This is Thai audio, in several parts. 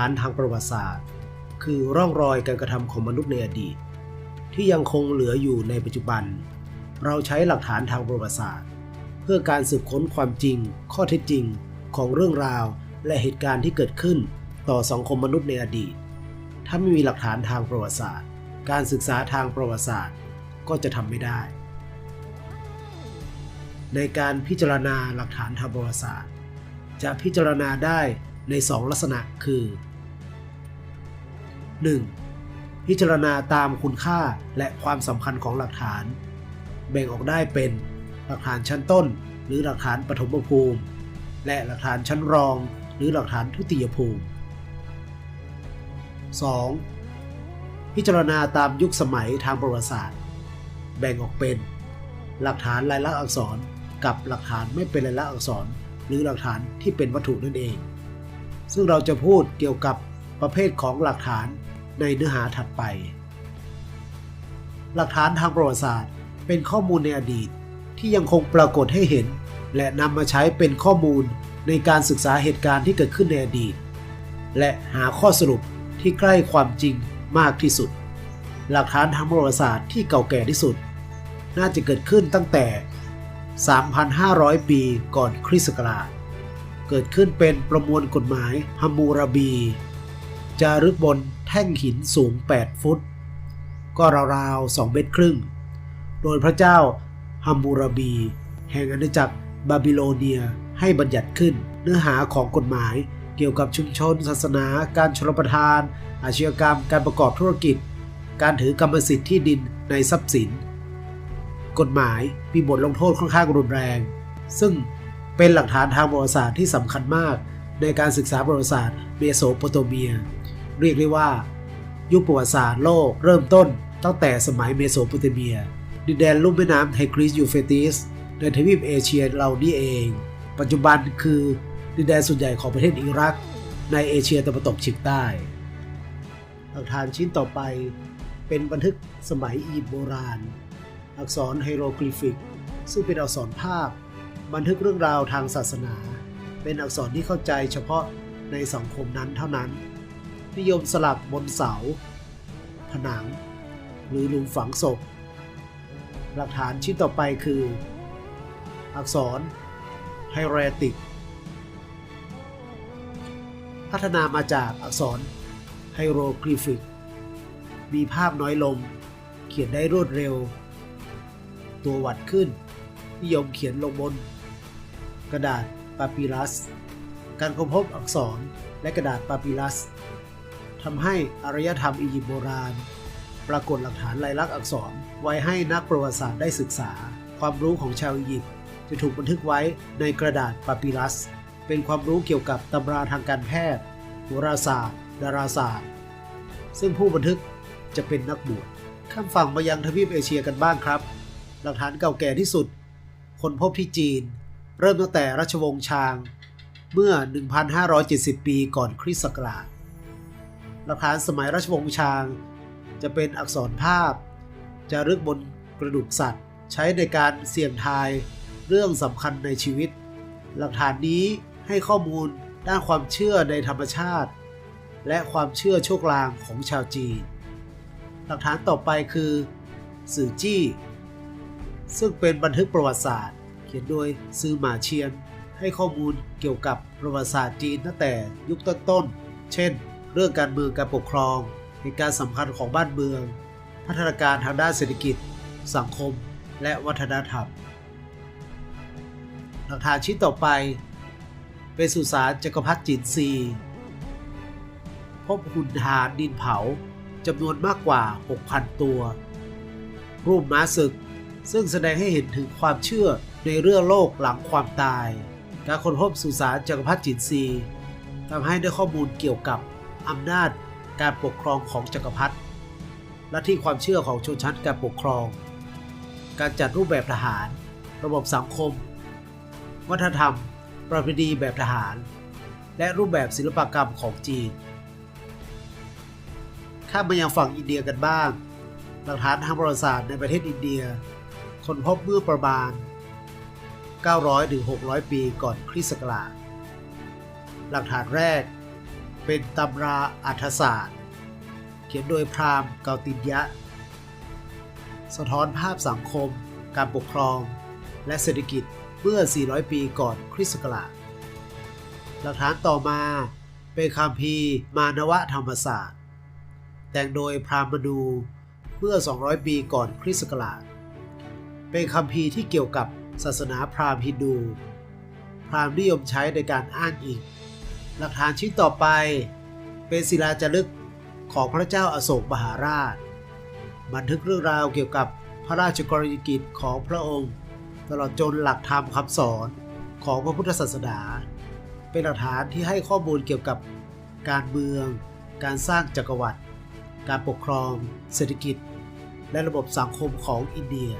หลักฐานทางประวัติศาสตร์ คือร่องรอยการกระทำของมนุษย์ในอดีต ที่ยังคงเหลืออยู่ในปัจจุบัน เราใช้หลักฐานทางประวัติศาสตร์ เพื่อการสืบค้นความจริง ข้อเท็จจริงของเรื่องราวและเหตุการณ์ที่เกิดขึ้นต่อสังคมมนุษย์ในอดีต ถ้าไม่มีหลักฐานทางประวัติศาสตร์ การศึกษาทางประวัติศาสตร์ก็จะทำไม่ได้ ในการพิจารณาหลักฐานทางประวัติศาสตร์ จะพิจารณาได้ใน 2 ลักษณะคือ 1. พิจารณาตามคุณค่าและความสำคัญของหลักฐาน แบ่งออกได้เป็นหลักฐานชั้นต้น หรือหลักฐานปฐมภูมิ และหลักฐานชั้นรอง หรือหลักฐานทุติยภูมิ 2. พิจารณาตามยุคสมัยทางประวัติศาสตร์ แบ่งออกเป็น หลักฐานลายลักษณ์อักษรกับหลักฐานไม่เป็นลายลักษณ์อักษร หรือหลักฐานที่เป็นวัตถุนั่นเอง ซึ่งเราจะพูดเกี่ยวกับประเภทของหลักฐาน ในเนื้อหาถัดไป หลักฐานทางประวัติศาสตร์เป็นข้อมูลในอดีตที่ยังคงปรากฏให้เห็น และนำมาใช้เป็นข้อมูลในการศึกษาเหตุการณ์ที่เกิดขึ้นในอดีต และหาข้อสรุปที่ใกล้ความจริงมากที่สุด หลักฐานทางประวัติศาสตร์ที่เก่าแก่ที่สุด น่าจะเกิดขึ้นตั้งแต่ 3,500 ปีก่อนคริสต์ศักราช เกิดขึ้นเป็นประมวลกฎหมายฮัมมูราบี จารึกบนแท่งหินสูง 8 ฟุต ก็ราวๆ2เมตรครึ่ง โดยพระเจ้าฮัมมูราบี แห่งอาณาจักรบาบิโลเนียให้บัญญัติขึ้น เนื้อหาของกฎหมายเกี่ยวกับชุมชน ศาสนา การชลประทาน อาชญากรรม การประกอบธุรกิจ การถือกรรมสิทธิ์ที่ดินในทรัพย์สิน กฎหมายมีบทลงโทษค่อนข้างรุนแรง ซึ่งเป็นหลักฐานทางประวัติศาสตร์ที่สำคัญมากในการศึกษาประวัติศาสตร์เมโสโปเตเมีย เรียกได้ว่า ยุคประวัติศาสตร์โลกเริ่มต้นตั้งแต่สมัยเมโสโปเตเมีย ดินแดนลุ่มแม่น้ำไทกรีสยูเฟติสในทวีปเอเชียเรานี่เอง ปัจจุบันคือดินแดนส่วนใหญ่ของประเทศอิรัก ในเอเชียตะวันตกเฉียงใต้หลักฐานชิ้นต่อไปเป็นบันทึกสมัยอียิปต์โบราณ อักษรไฮโรกลิฟิก ซึ่งเป็นอักษรภาพ บันทึกเรื่องราวทางศาสนา เป็นอักษรที่เข้าใจเฉพาะในสังคมนั้นเท่านั้น นิยมสลักบนเสา ผนัง หรือหลุมฝังศพ หลักฐานชิ้นต่อไปคือ อักษรไฮเรติก พัฒนามาจากอักษรไฮโรกลิฟิก มีภาพน้อยลง เขียนได้รวดเร็ว ตัววัดขึ้น นิยมเขียนลงบน กระดาษปาปิลัส การค้นพบอักษรและกระดาษปาปิลัส ทำให้อารยธรรมอียิปต์โบราณ ปรากฏหลักฐานลายลักษณ์อักษรไว้ให้นักประวัติศาสตร์ได้ศึกษา ความรู้ของชาวอียิปต์จะถูกบันทึกไว้ในกระดาษปาปิลัส เป็นความรู้เกี่ยวกับตำราทางการแพทย์โหราศาสตร์ ดาราศาสตร์ ซึ่งผู้บันทึกจะเป็นนักบวชข้ามฝั่งมายังทวีปเอเชียกันบ้างครับ หลักฐานเก่าแก่ที่สุด คนพบที่จีน เริ่มตั้งแต่ราชวงศ์ชาง เมื่อ 1,570 ปีก่อนคริสต์ศักราช หลักฐานสมัยราชวงศ์ชาง จะเป็นอักษรภาพ จะรึกบนกระดูกสัตว์ ใช้ในการเสี่ยงทายเรื่องสำคัญในชีวิต หลักฐานนี้ให้ข้อมูลด้านความเชื่อในธรรมชาติ และความเชื่อโชคลางของชาวจีน หลักฐานต่อไปคือสื่อจี้ ซึ่งเป็นบันทึกประวัติศาสตร์ เขียนโดยซือหมาเชียน ให้ข้อมูลเกี่ยวกับประวัติศาสตร์จีนตั้งแต่ยุคต้นๆ เช่น เรื่องการเมืองการปกครองเหตุการณ์สำคัญของบ้านเมือง พัฒนาการทางด้านเศรษฐกิจ สังคม และวัฒนธรรม หลักฐานชิ้นต่อไป เป็นสุสานจักรพรรดิจินซี พบหุ่นฐานดินเผาจำนวนมากกว่า 6,000 ตัว รูปม้าศึก ซึ่งแสดงให้เห็นถึงความเชื่อในเรื่องโลกหลังความตาย การค้นพบสุสานจักรพรรดิจินซีทำให้ได้ข้อมูลเกี่ยวกับ อำนาจการปกครองของจักรพรรดิและที่ความเชื่อของชนชั้นการปกครอง การจัดรูปแบบทหาร ระบบสังคม วัฒนธรรม ประเพณีแบบทหาร และรูปแบบศิลปกรรมของจีน ข้ามมายังฝั่งอินเดียกันบ้าง หลักฐานทางประวัติศาสตร์ในประเทศอินเดีย คนพบเมื่อประมาณ 900-600 ปีก่อนคริสต์ศักราช หลักฐานแรก เป็นตำราอัธศาสตร์ เขียนโดยพราหมณ์เกาติยะ สะท้อนภาพสังคม การปกครอง และเศรษฐกิจเมื่อ 400 ปีก่อนคริสต์ศักราชหลักฐานต่อมาเป็นคำพีมานวธรรมศาสตร์ แต่งโดยพราหมณูเมื่อ 200 ปีก่อนคริสต์ศักราชเป็นคำพีที่เกี่ยวกับศาสนาพราหมณ์ฮินดู พราหมณ์นิยมใช้ในการอ้างอิง หลักฐานชิ้นต่อไป เป็นศิลาจารึกของพระเจ้าอาโศกมหาราช บันทึกเรื่องราวเกี่ยวกับพระราชกรณียกิจของพระองค์ ตลอดจนหลักธรรมคำสอนของพระพุทธศาสนา เป็นหลักฐานที่ให้ข้อมูลเกี่ยวกับการเมือง การสร้างจักรวรรดิการปกครอง เศรษฐกิจ และระบบสังคมของอินเดีย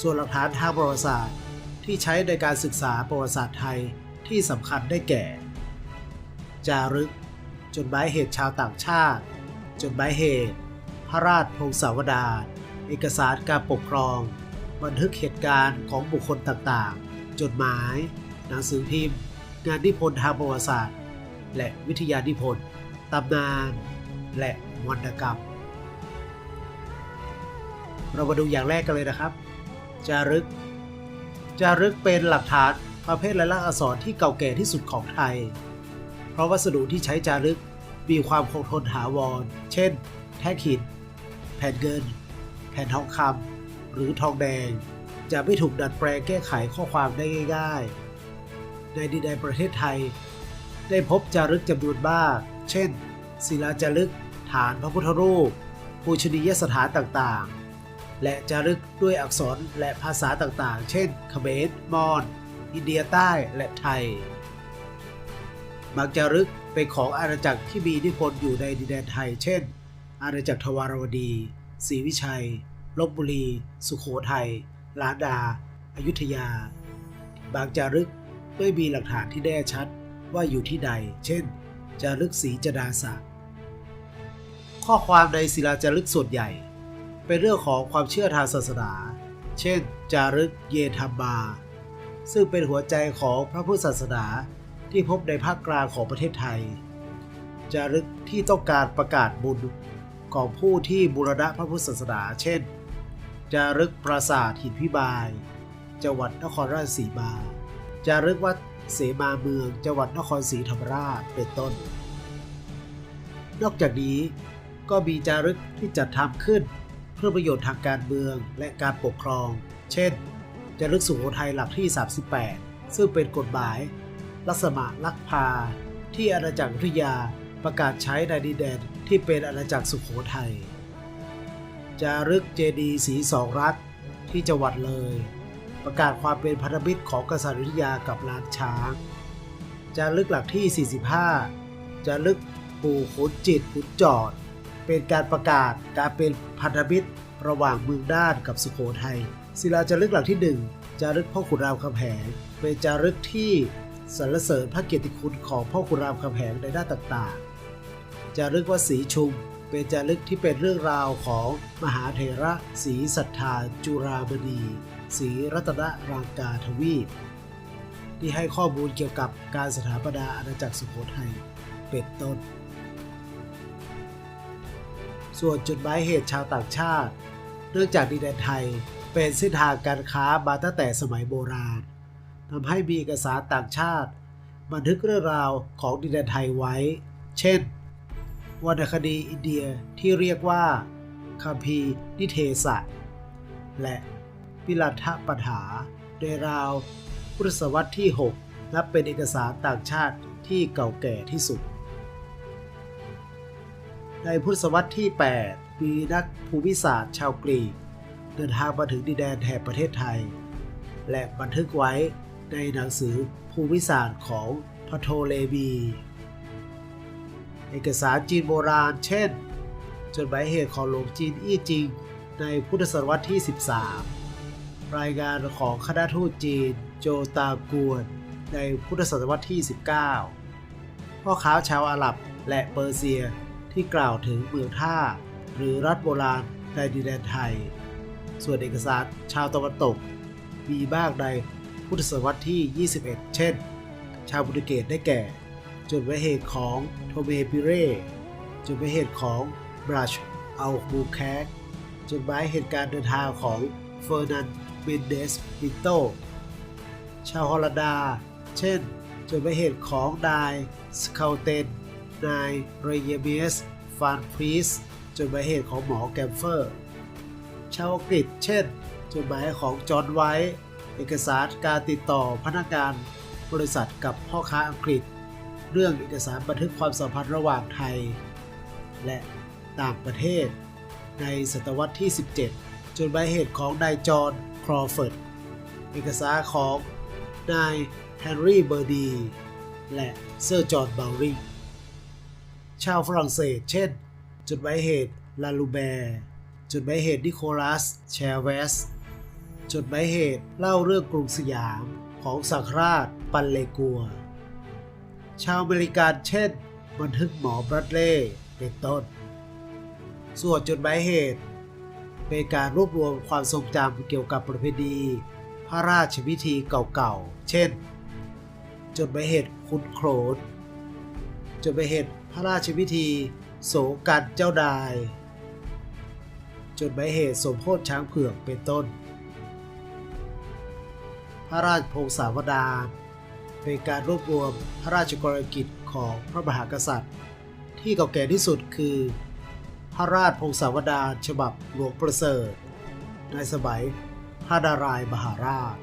ส่วนหลักฐานทางประวัติศาสตร์ที่ใช้ในการศึกษาประวัติศาสตร์ไทย ที่สำคัญได้แก่ จารึก จดหมายเหตุชาวต่างชาติ จดหมายเหตุ พระราชพงศาวดารเอกสารการปกครอง บันทึกเหตุการณ์ของบุคคลต่างๆ จดหมาย หนังสือพิมพ์ งานนิพนธ์ทางประวัติศาสตร์ และวิทยานิพนธ์ตำนาน และวรรณกรรม เรามาดูอย่างแรกกันเลยนะครับ จารึก จารึกเป็นหลักฐาน ประเภทลายลักษณ์อักษรที่เก่าแก่ที่สุดของไทย เพราะวัสดุที่ใช้จารึกมีความคงทนถาวร เช่น แท่งหิน แผ่นเงิน แผ่นทองคำ หรือทองแดง จะไม่ถูกดัดแปลงแก้ไขข้อความได้ง่าย ๆ ในดินแดนประเทศไทย ได้พบจารึกจำนวนมาก เช่น ศิลาจารึก ฐานพระพุทธรูป ปูชนียสถานต่างๆ และจารึกด้วยอักษรและภาษาต่างๆ เช่นเขมรมอญ อินเดียใต้และไทยบางจารึกเป็นของอาณาจักรที่มีอิทธิพลอยู่ในดินแดนไทย เช่น อาณาจักรทวารวดีศรีวิชัยลบบุรี สุขโขทัยล้านดาอยุธยา บางจารึกไม่มีหลักฐานที่แน่ชัดว่าอยู่ที่ใด เช่น จารึกศรีจดาสะข้อความในศิลาจารึกส่วนใหญ่ เป็นเรื่องของความเชื่อทางศาสนา เช่น จารึกเยธรรมา ซึ่งเป็นหัวใจของพระพุทธศาสนาที่พบในภาคกลางของประเทศไทย จารึกที่ต้องการประกาศบุญของผู้ที่บูรณะพระพุทธศาสนา เช่น จารึกปราสาทหินพิบาย จังหวัดนครราชสีมา จารึกวัดเสมาเมือง จังหวัดนครศรีธรรมราชเป็นต้น นอกจากนี้ก็มีจารึกที่จัดทำขึ้นเพื่อประโยชน์ทางการเมืองและการปกครอง เช่น จารึกสุโขทัยหลักที่ 38 ซึ่งเป็นกฎหมาย ลักษณะลักพา ที่อาณาจักรอยุธยาประกาศใช้ในดินแดนที่เป็นอาณาจักรสุขโขทัยจารึกเจดีสีสองรัฐที่จังหวัดเลย ประกาศความเป็นพันธมิตรของกษัตริย์อยุธยากับลานช้างจารึกหลักที่ 45จารึกปู่ขุนจิตขุนจอด เป็นการประกาศการเป็นพันธมิตรระหว่างเมืองด้านกับสุโขทัย ศิลาจารึกหลักที่ 1 จารึกพ่อขุนรามคำแหงเป็นจารึกที่สรรเสริญพระเกียรติคุณของพ่อขุนรามคำแหงในด้านต่างๆ จารึกว่าสีชุม เป็นจารึกที่เป็นเรื่องราวของมหาเถระศรีศรัทธาจุรามณีศรีรัตนรางกาทวีปที่ให้ข้อมูลเกี่ยวกับการสถาปนาอาณาจักรสุโขทัยเป็นต้น ส่วนจุดหมายเหตุชาวต่างชาติ เนื่องจากดินแดนไทย เป็นเส้นทางการค้ามาตั้งแต่สมัยโบราณทำให้มีเอกสารต่างชาติ บันทึกเรื่องราวของดินแดนไทยไว้ เช่น วรรณคดีอินเดียที่เรียกว่าคัมภีร์นิเทศะ และวิลัทธปัญหาโดยราวพุทธศตวรรษที่6นับเป็นเอกสารต่างชาติที่เก่าแก่ที่สุด ในพุทธศตวรรษที่ 8 มีนักภูมิศาสตร์ชาวกรีก เดินทางมาถึงดินแดนแถบประเทศไทย และบันทึกไว้ในหนังสือภูมิศาสตร์ของพโทเลมีเอกสารจีนโบราณ เช่น จดหมายเหตุของหลวงจีนอี้จิง ในพุทธศตวรรษที่ 13 รายงานของคณะทูตจีนโจตากวนในพุทธศตวรรษที่ 19 พ่อค้าชาวอาหรับและเปอร์เซียที่กล่าวถึงเมืองท่า หรือรัฐโบราณในดินแดนไทย ส่วนเอกสารชาวตะวันตก มีบ้างในพุทธศตวรรษที่ 21 เช่น ชาวโปรตุเกสได้แก่ จดหมายเหตุของโทเมปิเร่จดหมายเหตุของบรัชอัลบูแคกจดหมายเหตุการเดินทางของเฟอร์นันเบนเดสปิโต ชาวฮอลันดา เช่น จดหมายเหตุของนายสเคาเตนนายเรเยเมสฟานพรีสจดหมายเหตุของหมอแกมเฟอร์ ชาวอังกฤษ เช่น จดหมายของจอห์นไวท์เอกสารการติดต่อพนักงานบริษัทกับพ่อค้าอังกฤษ เรื่องเอกสารบันทึกความสัมพันธ์ระหว่างไทย และต่างประเทศ ในศตวรรษที่ 17จดหมายเหตุของนายจอห์นครอเฟิร์ด เอกสารของนายแฮนรี่เบอร์ดี และเซอร์จอห์นเบลริงชาวฝรั่งเศส เช่น จดหมายเหตุลาลูแบร์ จดหมายเหตุนิโคลัสแชเวสจดหมายเหตุเล่าเรื่องกรุงสยามของสังฆราชปันเลกัว ชาวอเมริกันเช่น บันทึกหมอบรัดเล่เป็นต้น ส่วนจดหมายเหตุ เป็นการรวบรวมความทรงจำเกี่ยวกับประเพณีพระราชพิธีเก่าๆ เช่น จดหมายเหตุคุณโขนจดหมายเหตุพระราชพิธี โสกันเจ้านาย จดหมายเหตุสมโพธิช้างเผือกเป็นต้น พระราชพงศาวดารเป็นการรวบรวมพระราชกรกิจของพระมหากษัตริย์ ที่เก่าแก่ที่สุดคือ พระราชพงศาวดารฉบับหลวงประเสริฐ ในสมัยพระดารายมหาราช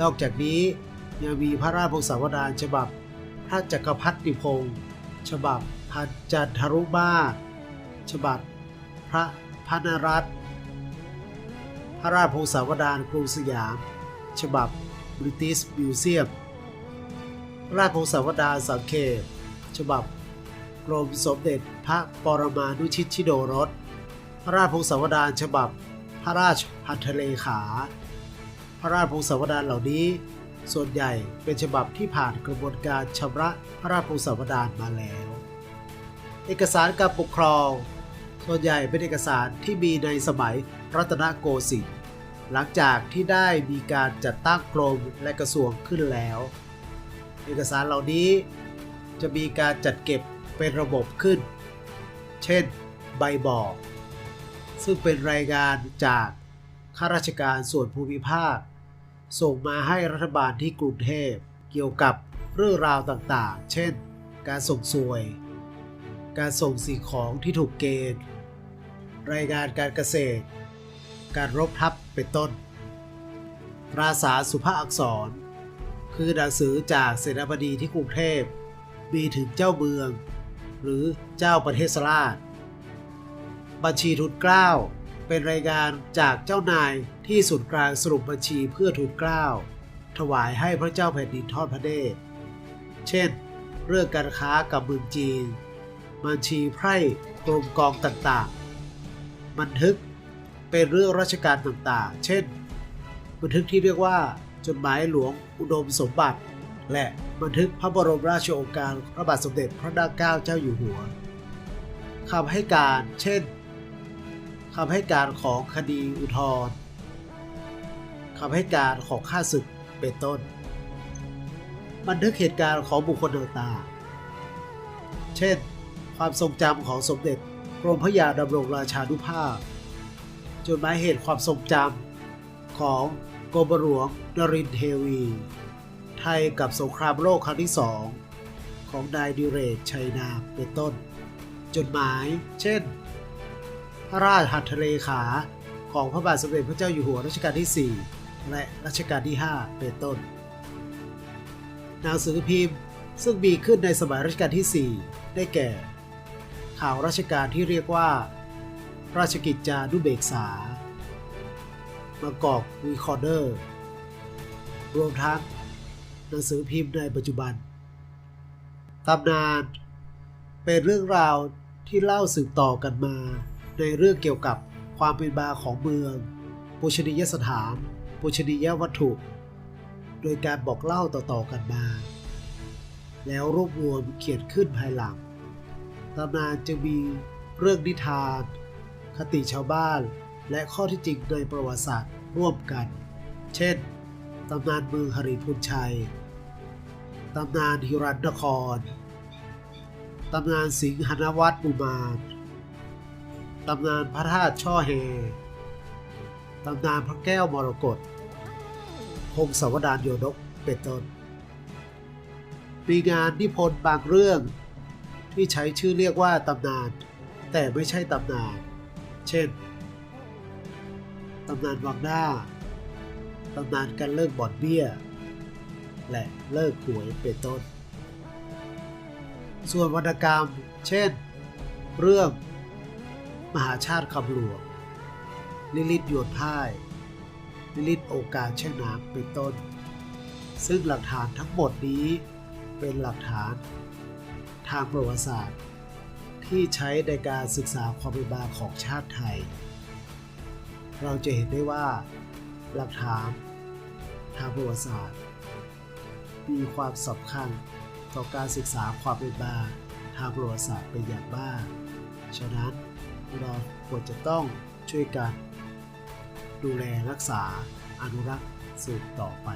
นอกจากนี้ยังมีพระราชพงศาวดารฉบับพระจักรพรรดิพงศ์ฉบับพันจันทรุมาศฉบับพระ พนรัตน์พระราชพงศาวดารกรุงสยาม ฉบับ British Museum พระราชพงศาวดารสังเขปฉบับกรมสมเด็จพระปรมานุชิตชิโดรสพระราชพงศาวดารฉบับ พระราชพันธเลขา พระราชพงศาวดารเหล่านี้ ส่วนใหญ่เป็นฉบับที่ผ่านกระบวนการชำระพระราชพงศาวดารมาแล้ว เอกสารการปกครอง ส่วนใหญ่เป็นเอกสารที่มีในสมัยรัตนโกสินทร์หลังจากที่ได้มีการจัดตั้งกรมและกระทรวงขึ้นแล้ว เอกสารเหล่านี้จะมีการจัดเก็บเป็นระบบขึ้น เช่น ใบบอก ซึ่งเป็นรายงานจากข้าราชการส่วนภูมิภาค ส่งมาให้รัฐบาลที่กรุงเทพเกี่ยวกับเรื่องราวต่างๆ เช่น การส่งสวย การส่งสิ่งของที่ถูกเกณฑ์ รายงานการเกษตร การรบทัพเป็นต้นปราสาสุภาพอักษร คือหนังสือจากเสนาบดีที่กรุงเทพ มีถึงเจ้าเมือง หรือเจ้าประเทศราช บัญชีทุนเกล้าเป็นรายงานจากเจ้านายที่ศูนย์กลางสรุปบัญชีเพื่อทุนเกล้าถวายให้พระเจ้าแผ่นดินทอดพระเนตร เช่น เรื่องการค้ากับเมืองจีน บัญชีไพร่กรมกองต่างๆ บันทึกเป็นเรื่องราชการต่างๆ เช่น บันทึกที่เรียกว่าจดหมายหลวงอุดมสมบัติ และบันทึกพระบรมราชโองการพระบาทสมเด็จพระนางเกล้าเจ้าอยู่หัวคำให้การเช่นคำให้การของคดีอุทธรณ์คำให้การของข้าศึกเป็นต้น บันทึกเหตุการณ์ของบุคคลต่างๆ เช่น ความทรงจำของสมเด็จกรมพระยาดำรงราชานุภาพ จดหมายเหตุความทรงจำของกรมหลวงนรินทร์เทวี ไทยกับสงครามโลกครั้งที่สองของนายดิเรกชัยนาเป็นต้น จดหมายเช่น พระราชหัตถเลขาของพระบาทสมเด็จพระเจ้าอยู่หัวรัชกาลที่ 4 และรัชกาลที่ 5 เป็นต้น หนังสือพิมพ์ซึ่งมีขึ้นในสมัยรัชกาลที่ 4 ได้แก่ ข่าวราชการที่เรียกว่า ราชกิจจานุเบกษามากอกวีคอร์เดอร์ รวมทั้งหนังสือพิมพ์ในปัจจุบันตำนานเป็นเรื่องราวที่เล่าสืบต่อกันมาในเรื่องเกี่ยวกับความเป็นมาของเมืองปูชนียสถานปูชนียวัตถุ โดยการบอกเล่าต่อๆกันมา แล้วรวบรวมเขียนขึ้นภายหลัง ตำนานจะมีเรื่องนิทาน คติชาวบ้าน และข้อที่จริงในประวัติศาสตร์ร่วมกัน เช่น ตำนานเมืองหริพุนชัย ตำนานฮิรันนคร ตำนานสิงหนวัตอุมาน ตำนานพระธาตุช่อแฮตำนานพระแก้วมรกตพงศาวดารโยนกเป็นต้นมีงานนิพนธ์บางเรื่อง ที่ใช้ชื่อเรียกว่าตำนาน แต่ไม่ใช่ตำนาน เช่น ตำนานวังหน้า ตำนานการเลิกบ่อนเบี้ย และเลิกหวยเป็นต้น ส่วนวรรณกรรม เช่น เรื่อง มหาชาติคำหลวง ลิลิตโยนพ่ายลิลิตโอกาสแช่น้ำเป็นต้น ซึ่งหลักฐานทั้งหมดนี้เป็นหลักฐาน ทางประวัติศาสตร์ ที่ใช้ในการศึกษาความเป็นมาของชาติไทย เราจะเห็นได้ว่า หลักฐานทางประวัติศาสตร์ มีความสำคัญต่อการศึกษาความเป็นมาทางประวัติศาสตร์เป็นอย่างมากฉะนั้นเราควรจะต้องช่วยกัน ดูแลรักษาอนุรักษ์สืบต่อไป